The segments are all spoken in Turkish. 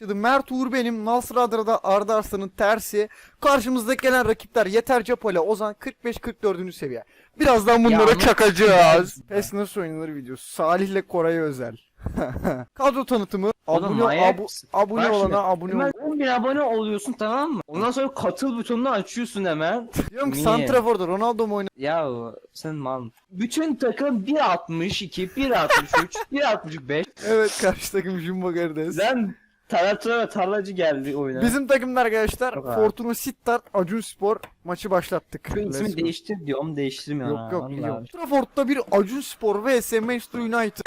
başladı. Mert Uğur benim. Nasır Adra'da Arda Arslan'ın tersi. Karşımızdaki gelen rakipler Yeter Capole, Ozan 45-44. seviye. Birazdan bunlara Ya, çakacağız. PES nasıl oynanır videosu. Salih'le Koray'a özel. Kadro tanıtımı. Oğlum, Abone, manyak abu- mısın? abone Bak olana şimdi, abone ol. Hemen 10 bin abone oluyorsun tamam mı? Ondan sonra katıl butonunu açıyorsun hemen. Diyorum ki Niye? Santrafor'da Ronaldo mu oynar? Ya sen mal. Bütün takım 1.62, 1.63, 1.65. Evet karşı takım Jumbo Gardes. Lan taraftar ve tarlacı geldi oyuna. Bizim takımda arkadaşlar Çok ağır. Fortuna Sittard Acun Spor maçı başlattık. Şu Let's ismi go. değiştir diyorum değiştirmiyor Yok yok Vallahi. biliyorum. Trafford'da bir Acun Spor vs Manchester United.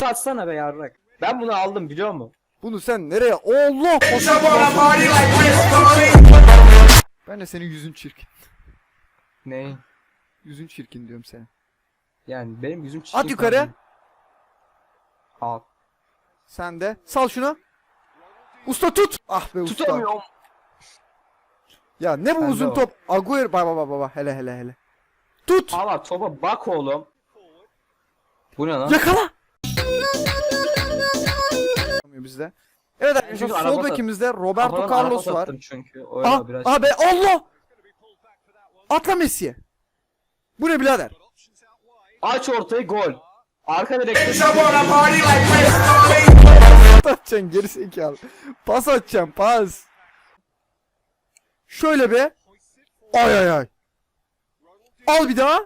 Satsana be yarrak. Ben bunu aldım biliyor musun? Bunu sen nereye? Allah! Ben de senin yüzün çirkin. Ne? Yüzün çirkin diyorum senin. Yani benim yüzüm çirkin. At yukarı. Al. Sen de. Sal şunu. Usta tut. Ah be usta. Tutamıyorum. Ya ne bu Sen uzun top? Agüero baba baba baba hele hele hele. Tut. Ama topa bak oğlum. Bu ne lan? Yakala. Bizde. Evet arkadaşlar araba sol bekimizde Roberto Kafadan Carlos araba var. Çünkü. Öyle Ah, biraz. ah be Allah! Atla Messi'ye. Bu ne birader? Aç ortayı gol. Arka direkte. Pas atacaksın geri zekalı. Pas atacaksın pas. Şöyle be. Ay ay ay. Al bir daha.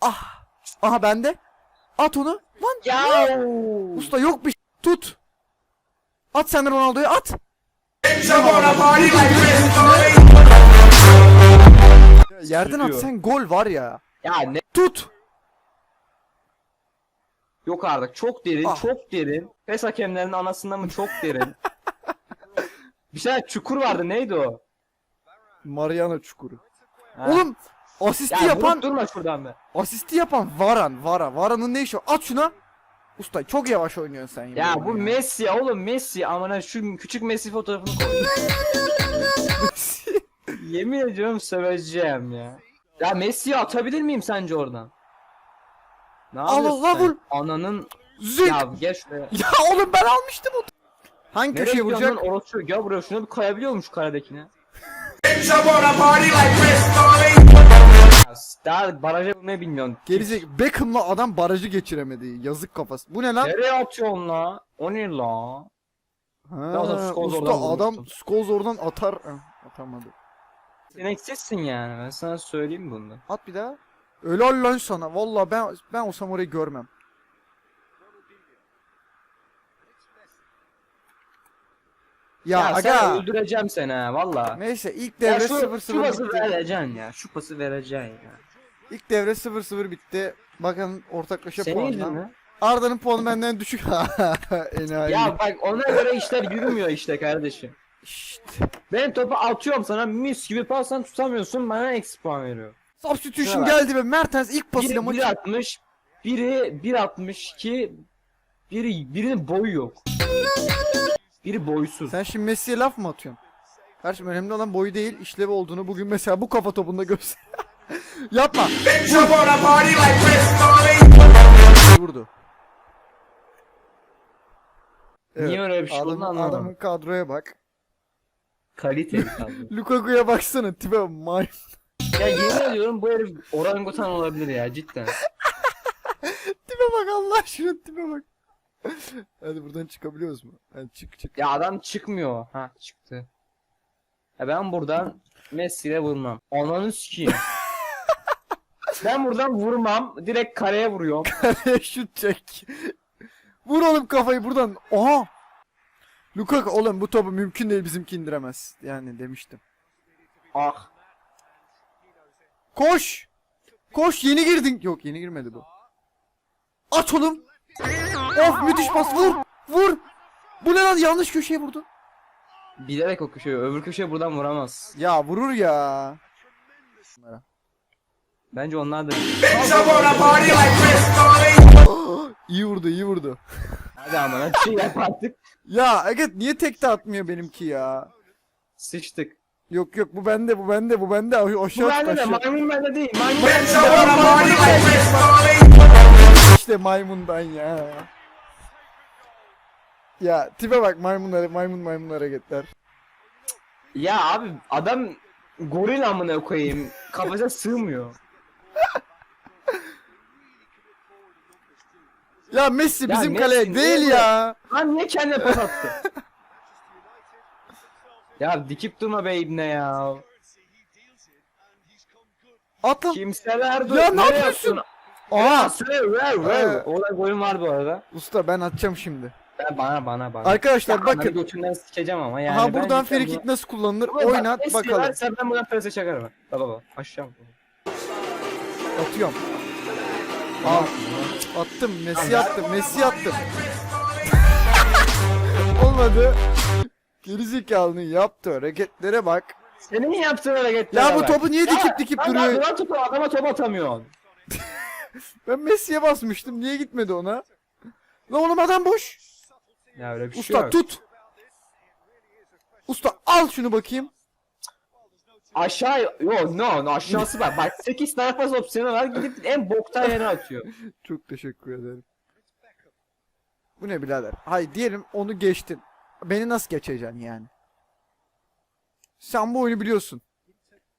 Ah. Aha bende. At onu. Lan. Ya. Usta yok bir. Tut. At sen de Ronaldo'ya at. Yerden at sen gol var ya. Ya ne? Tut. Yok artık çok derin, Ah. çok derin. Pes hakemlerinin anasında mı çok derin. Bir şey çukur vardı neydi o? Mariana çukuru. Ha. Oğlum asisti ya yapan durma şuradan be. asisti yapan Varan Vara. Vara'nın ne işi var? At şuna. Usta çok yavaş oynuyorsun sen Ya bu ederim Messi ya oğlum Messi amına şu küçük Messi fotoğrafını koy. Yemin ediyorum söveceğim ya. Ya Messi'yi atabilir miyim sence oradan? Ne Al, yapıyorsun al, sen? vur. Ananın Zık. ya Ya. gel şuraya. oğlum ben almıştım onu. Hangi Nereye köşeye gidiyorsun vuracak? lan orospu? Gel buraya şuna bir kayabiliyor musun şu karedekine? Ya, Daha baraja vurmayı bilmiyorsun. Gerizek Beckham'la adam barajı geçiremedi. Yazık kafası. Bu ne lan? Nereye atıyorsun la? O ne la? Ha, adam usta oradan adam vurmuştu. Oradan atar. Ah, Atamadı. Sen eksizsin yani ben sana söyleyeyim bunu. At bir daha. Öyle lan sana. Vallahi ben ben olsam orayı görmem. Ya, Ya, sen aga. öldüreceğim seni ha valla. Neyse ilk devre şu, 0-0 şu pası bitti. vereceksin ya. Şu pası vereceksin ya. İlk devre 0-0 bitti. Bakın ortaklaşa Senin puanla. Arda'nın puanı benden düşük. Enayi. Ya bak ona göre işler yürümüyor işte kardeşim. Şşt. Ben topu atıyorum sana mis gibi passan tutamıyorsun bana eksi puan veriyor. Substitution bak. geldi ve Mertens ilk pasıyla Biri maçı 1.60, biri 1.62, biri birinin boyu yok. Biri boysuz. Sen şimdi Messi'ye laf mı atıyorsun? Kardeşim önemli olan boyu değil işlevi olduğunu bugün mesela bu kafa topunda göster. Yapma. Vurdu. Niye öyle bir şey olduğunu adamın, anlamadım. adamın kadroya bak. Kaliteli kadro. Lukaku'ya baksana tipe may. Ya yemin ediyorum bu herif orangutan olabilir ya cidden. Tipe bak Allah aşkına tipe bak. Hadi buradan çıkabiliyoruz mu? Hadi çık çık. Ya adam çıkmıyor. Ha çıktı. Ya ben buradan Messi'yle vurmam. Ananı sikeyim. ben buradan vurmam. Direkt kareye vuruyorum. Şut çek. Vur oğlum kafayı buradan. Oha. Lukaku oğlum bu topu mümkün değil bizimki indiremez. Yani demiştim. Ah. Koş. Koş yeni girdin. Yok yeni girmedi bu. At oğlum. Of müthiş pas vur. Vur. Bu ne lan yanlış köşeye vurdu. Bilerek o köşeye, öbür köşeye buradan vuramaz. Ya vurur ya. Bence onlar da... iyi vurdu iyi vurdu. Hadi ama bir şey yap artık. Ya evet niye tekte atmıyor benimki ya? Sıçtık. Yok yok bu bende bu bende bu bende. O, Bu aşağı bende de aşağı. maymun bende değil. Maymun bende. işte maymundan ya. Ya tipe bak maymunlara maymun maymun hareketler. Ya abi adam goril amına koyayım. Kafese sığmıyor. Ya Messi Ya bizim Messi kaleye niye değil ya. Lan niye kendine pas attı? Ya dikip durma be ibne ya. Atla. Kimseler dur. Ya ne yapıyorsun? Aa ver, ver, ver. Orada golüm var bu arada. usta ben atacağım şimdi. Ben bana bana bana. Arkadaşlar Ya bakın. götünden sikeceğim ama yani. Ha buradan kick nasıl kullanılır Baba, oynat Messi bakalım. varsa ben buradan prese çakarım. Baba baba aşağı. Atıyorum. Al. Attım. Messi attım. Messi attım. Olmadı. Gerizekalının yaptığı hareketlere bak. Senin yaptığın hareketler Ya bu topu niye dikip dikip duruyor? Adama topu adama top atamıyorsun. Ben Messi'ye basmıştım. Niye gitmedi ona? Lan oğlum adam boş. Ya öyle bir şey Usta yok. tut. Usta al şunu bakayım. Aşağı yok no, no aşağısı var. Bak 8 tane pas opsiyonu var gidip en boktan yere atıyor. Çok teşekkür ederim. Bu ne birader? Hay diyelim onu geçtin. Beni nasıl geçeceksin yani? Sen bu oyunu biliyorsun.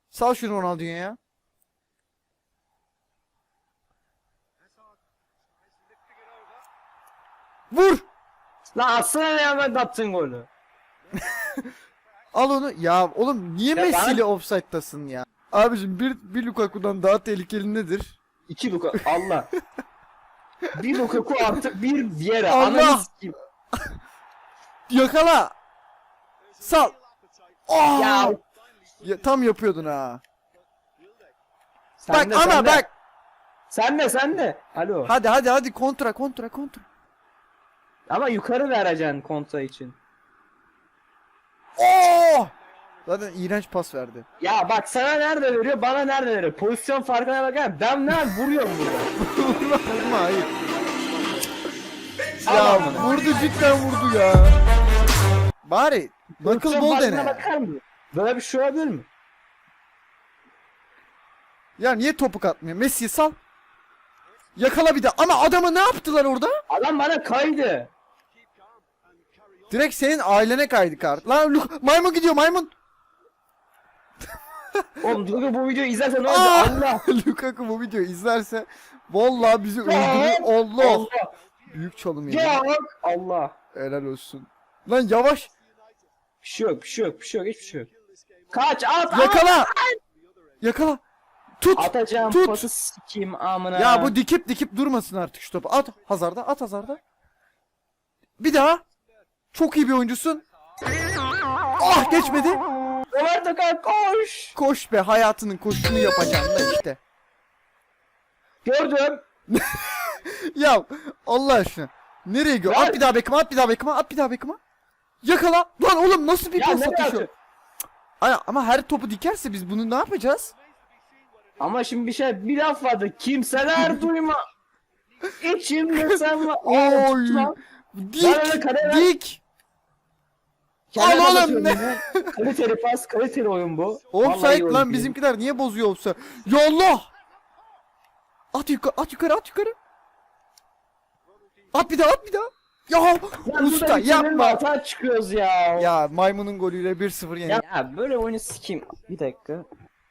Sal şunu Ronaldinho'ya ya. Vur! Lan atsana ne hemen attın golü. Al onu. Ya oğlum niye Ya Messi ben- ile offside'tasın ya? Abicim bir, bir Lukaku'dan daha tehlikeli nedir? 2 Luka Allah. bir Lukaku artık bir Vieira. Allah! Ananı sikeyim. Yakala! Sal! Oh! Ya Ya, tam yapıyordun ha. sen bak de, ama sen de. bak. Sen de sen de. Alo. Hadi hadi hadi kontra kontra kontra. Ama yukarı vereceksin kontra için. Oh! Zaten iğrenç pas verdi. Ya bak sana nerede veriyor bana nerede veriyor. Pozisyon farkına bakar. Ben ne vuruyorum burada. Vurma vurma hayır. Ya vurdu cidden vurdu ya. Bari knuckle Pozisyon ball farkına dene. bakar mı? Böyle bir şey olabilir mi? Ya niye topuk atmıyor? Messi sal. Yakala bir de. Ama adamı ne yaptılar orada? Adam bana kaydı. Direkt senin ailene kaydı kart. Lan Luk- maymun gidiyor maymun. Oğlum dur bu videoyu izlersen ne? Aa! Allah. Lukaku bu videoyu izlerse vallahi bizi öldürür. Allah. Allah. Büyük çalım. Ya Allah. Helal olsun. Lan yavaş. Bir şey yok, bir şey yok, bir şey yok, hiçbir şey yok. Kaç, at, at. Yakala. Yakala. Tut. Atacağım Tut. pası sikeyim amına. Ya bu dikip dikip durmasın artık şu topu. At Hazarda, at Hazarda. Bir daha. Çok iyi bir oyuncusun. Ah geçmedi. Roberto koş. Koş be hayatının koşusunu yapacaksın da işte. Gördüm. Ya Allah aşkına. Nereye gidiyor? At bir daha Beckham'a, at bir daha Beckham'a, at bir daha Beckham'a. Yakala. Lan oğlum nasıl bir Ya pas nereye atışı? atıyor? Ama her topu dikerse biz bunu ne yapacağız? Ama şimdi bir şey, bir laf vardı. Kimseler duyma. İçimde sen var. Oy. Dik, kaleye ver. dik. Al oğlum. Kaliteli pas, kaliteli oyun bu. Vallahi Offside iyi oyun lan değil. bizimkiler niye bozuyor offside? Ya Allah! At yukarı, at yukarı, at yukarı. At bir daha, at bir daha. Ya Lan usta yapma. Hata çıkıyoruz ya. ya. Ya maymunun golüyle 1-0 yenildi. Ya böyle oyunu sikeyim. Bir dakika.